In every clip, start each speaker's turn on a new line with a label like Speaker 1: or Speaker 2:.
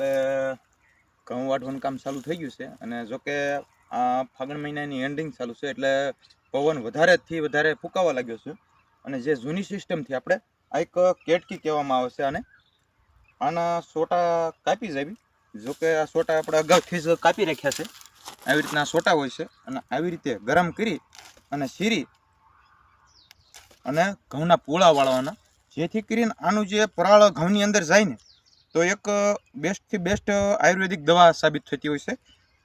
Speaker 1: આપણે ઘઉં વાટવાનું કામ ચાલુ થઈ ગયું છે અને જો કે આ ફાગણ મહિનાની એન્ડિંગ ચાલુ છે એટલે પવન વધારેથી વધારે ફૂંકાવા લાગ્યો છે. અને જે જૂની સિસ્ટમથી આપણે આ એક કેટકી કહેવામાં આવે છે આને. આના સોટા કાપી જાવી જો કે આ સોટા આપણે અગાઉથી જ કાપી રાખ્યા છે. આવી રીતના સોટા હોય છે અને આવી રીતે ગરમ કરી અને શીરી અને ઘઉંના પૂળા વાળવાના. જેથી કરીને આનું જે પરાળ ઘઉંની અંદર જાય ને તો એક બેસ્ટથી બેસ્ટ આયુર્વેદિક દવા સાબિત થતી હોય છે.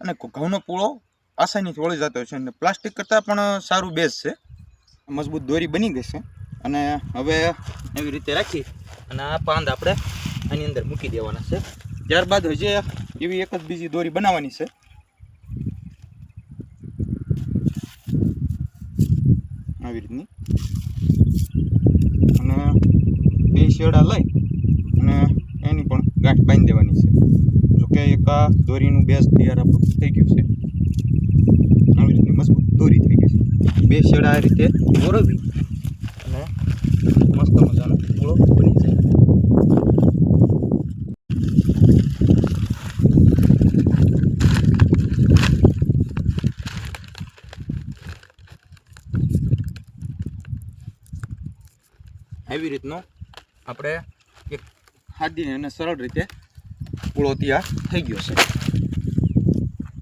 Speaker 1: અને ઘઉંનો પૂળો આસાનીથી વળી જતો હોય છે. અને પ્લાસ્ટિક કરતાં પણ સારું બેઝ છે. મજબૂત દોરી બની ગઈ છે. અને હવે એવી રીતે રાખી અને આ પાંદ આપણે આની અંદર મૂકી દેવાના છે. ત્યારબાદ હજી એવી એક જ બીજી દોરી બનાવવાની છે. આવી રીતની. અને બે શેડા લઈ ગાંઠ બાંધી દેવાની છે. જોકે એક આ દોરીનું બેઝ તૈયાર આપણું થઈ ગયું છે. આવી રીતની મજબૂત દોરી થઈ ગઈ છે. બે શેડા આ રીતે દોરવી અને મસ્ત મજાનો પૂળો બની જાય. આવી રીતનો આપણે એક સાદી અને સરળ રીતે પૂળો તૈયાર થઈ ગયો છે.